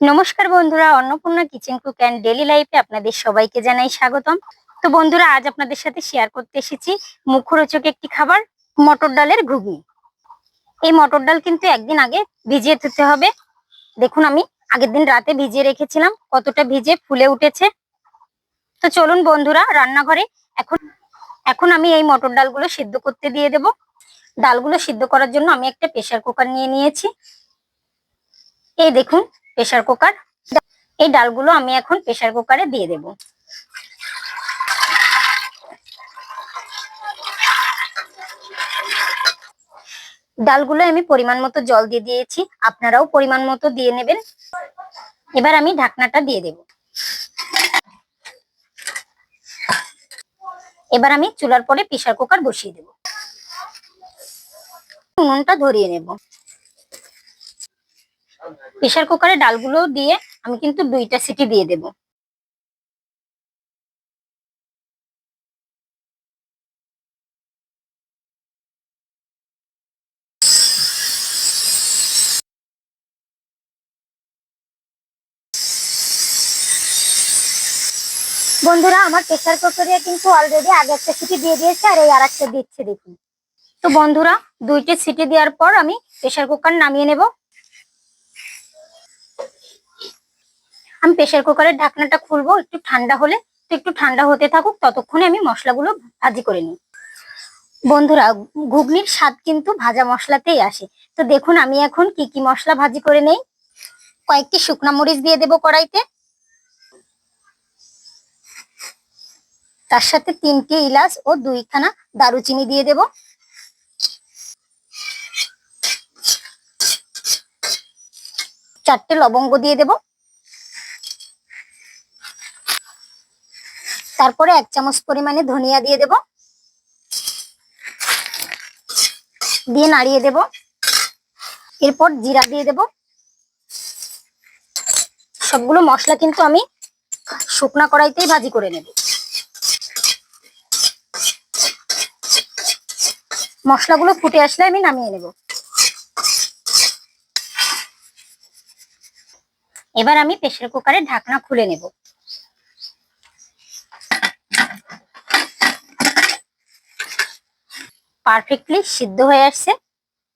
নমস্কার বন্ধুরা, Annapurna kitchen cook and daily লাইফে আপনাদের সবাইকে জানাই স্বাগতম। তো বন্ধুরা, আজ আপনাদের সাথে শেয়ার করতে এসেছি মুখরোচক একটি খাবার, মটর ডালের ঘুগনি। এই মটর ডাল কিন্তু একদিন আগে ভিজিয়ে দিতে হবে। দেখুন আমি, আগের দিন রাতে ভিজিয়ে রেখেছিলাম, কতটা ভিজে ফুলে উঠেছে। তো চলুন বন্ধুরা, রান্নাঘরে এখন এখন আমি এই মটর ডালগুলো সিদ্ধ করতে দিয়ে দেব। ডালগুলো সিদ্ধ করার জন্য আমি একটা প্রেসার কুকার নিয়ে নিয়েছি। এই দেখুন প্রেসার কুকার এই ডালগুলো আমি এখন প্রেসার কুকারে দিয়ে দেব। ডালগুলো আমি পরিমাণ মতো জল দিয়ে দিয়েছি। আপনারাও পরিমাণ মতো দিয়ে নেবেন। এবার আমি ঢাকনাটা দিয়ে দেব। এবার আমি চুলার পরে প্রেসার কুকার বসিয়ে দেব। উনুনটা ধরিয়ে নেব। প্রেসার কুকারে ডালগুলো দিয়ে আমি কিন্তু দুইটা সিটি দিয়ে দেব। বন্ধুরা, আমার প্রেসার কুকারে কিন্তু অলরেডি আগে একটা সিটি দিয়ে দিয়েছে আর এই আর একটা দিচ্ছে দেখুন। তো বন্ধুরা, দুইটা সিটি দেওয়ার পর আমি প্রেসার কুকার নামিয়ে নেব। আমি প্রেসার কুকারের ঢাকনাটা খুলবো, একটু ঠান্ডা হলে, তো একটু ঠান্ডা হতে থাকুক, ততক্ষণে আমি মশলাগুলো ভাজি করে নিই। বন্ধুরা, ঘুগনির স্বাদ কিন্তু ভাজা মশলাতেই আসে। তো দেখুন, আমি এখন কি কি মশলা ভাজি করে নেই। কয়েকটি শুকনা মরিচ দিয়ে দেবো কড়াইতে। তার সাথে তিনটি ইলাচ ও দুইখানা দারুচিনি দিয়ে দেব। চারটে লবঙ্গ দিয়ে দেব। তারপরে এক চামচ পরিমাণে ধনিয়া দিয়ে দেব। দিয়ে নাড়িয়ে দেব। এরপর জিরা দিয়ে দেব। সবগুলো মশলা কিন্তু আমি শুকনা কড়াইতেই ভাজি করে নেব। মশলাগুলো ফুটে আসলে আমি নামিয়ে নেব। এবার আমি প্রেসার কুকারের ঢাকনা খুলে নেব। পারফেক্টলি সিদ্ধ হয়ে আসছে।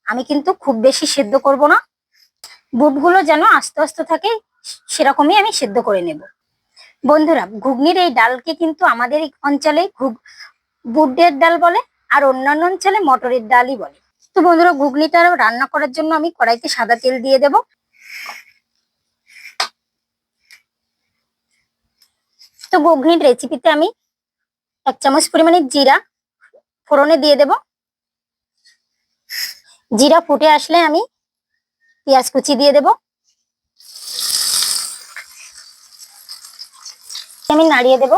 আমি কিন্তু খুব বেশি সিদ্ধ করব না। বুটগুলো যেন আস্তে আস্তে থাকে, সেরকমই আমি সিদ্ধ করে নেব। বন্ধুরা, ঘুগনির এই ডালকে কিন্তু আমাদের অঞ্চলে ঘুগ, বুটের ডাল বলে, আর অন্যান্য অঞ্চলে মটরের ডালই বলে। তো বন্ধুরা, ঘুগনিটা রান্না করার জন্য আমি কড়াইতে সাদা তেল দিয়ে দেব। তো ঘুগনির রেসিপিতে আমি এক চামচ পরিমাণে জিরা ফোড়নে দিয়ে দেব। জিরা ফুটে আসলে আমি পেঁয়াজ কুচি দিয়ে দেব। আমি নাড়িয়ে দেবো।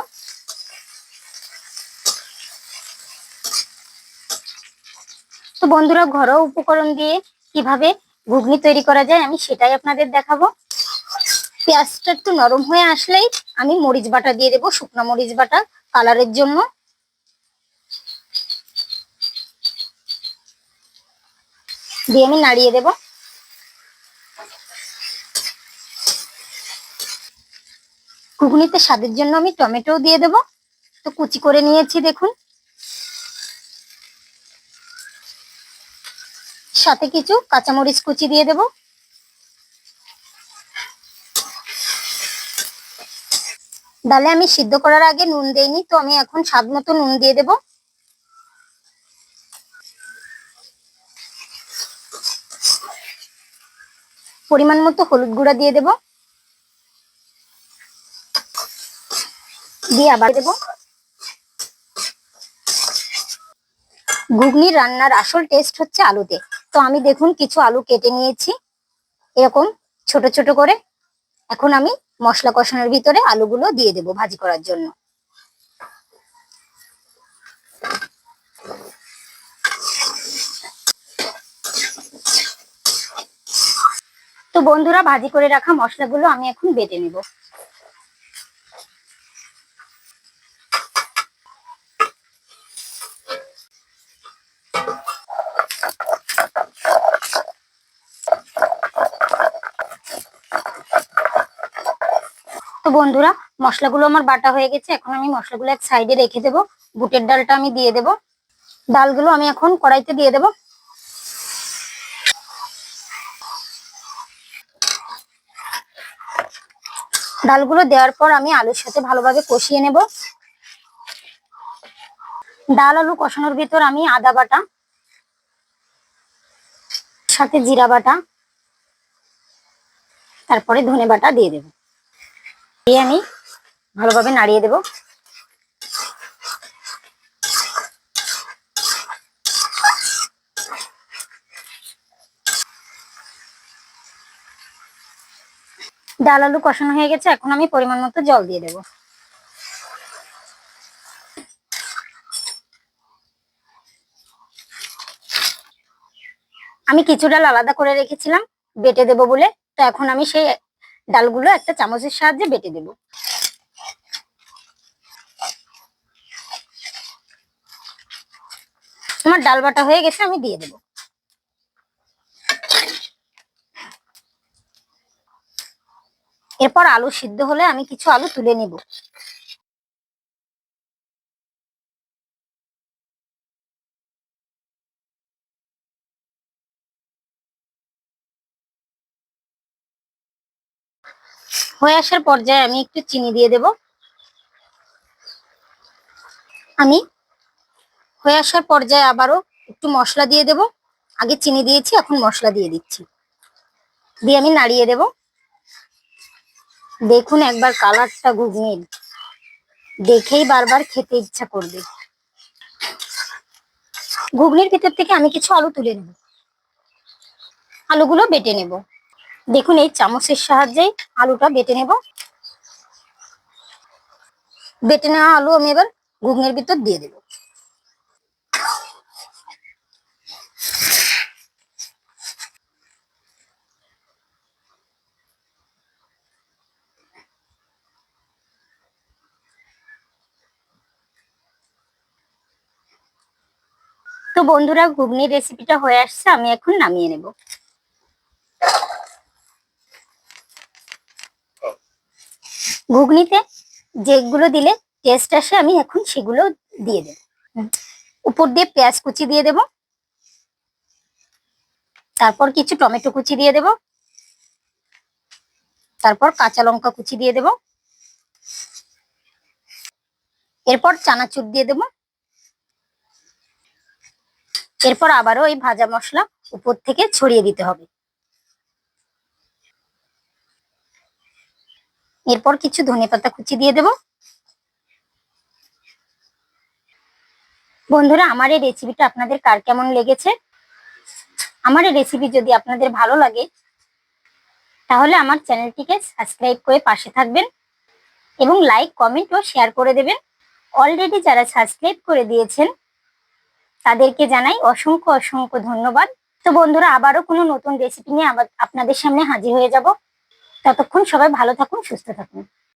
তো বন্ধুরা, ঘরোয়া উপকরণ দিয়ে কীভাবে ঘুগনি তৈরি করা যায় আমি সেটাই আপনাদের দেখাবো। পেঁয়াজটা একটু নরম হয়ে আসলেই আমি মরিচ বাটা দিয়ে দেবো, শুকনো মরিচ বাটা কালারের জন্য। দিয়ে আমি নাড়িয়ে দেব। ঘুগনিতে স্বাদের জন্য আমি টমেটো দিয়ে দেব। তো কুচি করে নিয়েছি দেখুন। সাথে কিছু কাঁচামরিচ কুচি দিয়ে দেব। ডালে আমি সিদ্ধ করার আগে নুন দেইনি, তো আমি এখন স্বাদ মতো নুন দিয়ে দেব। পরিমাণ মতো হলুদ গুঁড়া দিয়ে দেব। দিয়ে আবার দেব। ঘুগনি রান্নার আসল টেস্ট হচ্ছে আলুতে। তো আমি দেখুন কিছু আলু কেটে নিয়েছি। এরকম ছোট ছোট করে। এখন আমি মশলা কষানোর ভিতরে আলুগুলো দিয়ে দেব ভাজি করার জন্য। তো বন্ধুরা, ভাজি করে রাখা মশলাগুলো আমি এখন বেটে নেব। তো বন্ধুরা, মশলাগুলো আমার বাটা হয়ে গেছে। এখন আমি মশলাগুলো এক সাইডে রেখে দেবো। বুটের ডালটা আমি দিয়ে দেবো। ডালগুলো আমি এখন কড়াইতে দিয়ে দেবো। ডালগুলো দেওয়ার পর আমি আলুর সাথে ভালোভাবে কষিয়ে নেব। ডাল আলু কষানোর ভিতর আমি আদা বাটা, সাথে জিরা বাটা, তারপরে ধনে বাটা দিয়ে দেব। দিয়ে আমি ভালোভাবে নাড়িয়ে দেব। ডাল আলু কষানো হয়ে গেছে, এখন আমি পরিমাণ মতো জল দিয়ে দেবো। আমি কিছু ডাল আলাদা করে রেখেছিলাম, বেটে দেব বলে। তো এখন আমি সেই ডালগুলো একটা চামচের সাহায্যে বেটে দেব। আমার ডাল বাটা হয়ে গেছে, আমি দিয়ে দেব। এরপর আলু সিদ্ধ হলে আমি কিছু আলু তুলে নিব। হয়ে আসার পর্যায়ে আমি একটু চিনি দিয়ে দেব। আমি হয়ে আসার পর্যায়ে আবারও একটু মশলা দিয়ে দেব। আগে চিনি দিয়েছি, এখন মশলা দিয়ে দিচ্ছি। দিয়ে আমি নাড়িয়ে দেব। দেখুন একবার কালারটা ঘুগনির। দেখেই বারবার খেতে ইচ্ছা করবে। ঘুগনির ভিতর থেকে আমি কিছু আলু তুলে নেব। আলুগুলো বেটে নেব। দেখুন এই চামচের সাহায্যে আলুটা বেটে নেব। বেটে নেওয়া আলু আমি এবার ঘুগনির ভিতর দিয়ে দেব। তো বন্ধুরা ঘুগনি রেসিপিটা হয়ে আসছে, আমি এখন নামিয়ে নেব। ঘুগনিতে যেগুলো দিলে টেস্ট আসে, আমি এখন সেগুলো দিয়ে দেব। উপর দিয়ে পেঁয়াজ কুচি দিয়ে দেব। তারপর কিছু টমেটো কুচি দিয়ে দেব। তারপর কাঁচা লঙ্কা কুচি দিয়ে দেব। এরপর চানাচুর দিয়ে দেব। এরপর আবারও ওই ভাজা মশলা উপর থেকে ছড়িয়ে দিতে হবে। এরপর কিছু ধনেপাতা কুচি দিয়ে দেব। বন্ধুরা, আমার এই রেসিপিটা আপনাদের কার কেমন লেগেছে? আমার এই রেসিপি যদি আপনাদের ভালো লাগে, তাহলে আমার চ্যানেলটিকে সাবস্ক্রাইব করে পাশে থাকবেন এবং লাইক কমেন্ট ও শেয়ার করে দেবেন। অলরেডি যারা সাবস্ক্রাইব করে দিয়েছেন তাদেরকে জানাই অসংখ্য অসংখ্য ধন্যবাদ। তো বন্ধুরা, আবারও কোনো নতুন রেসিপি নিয়ে আবার আপনাদের সামনে হাজির হয়ে যাব। ততক্ষণ সবাই ভালো থাকুন, সুস্থ থাকুন।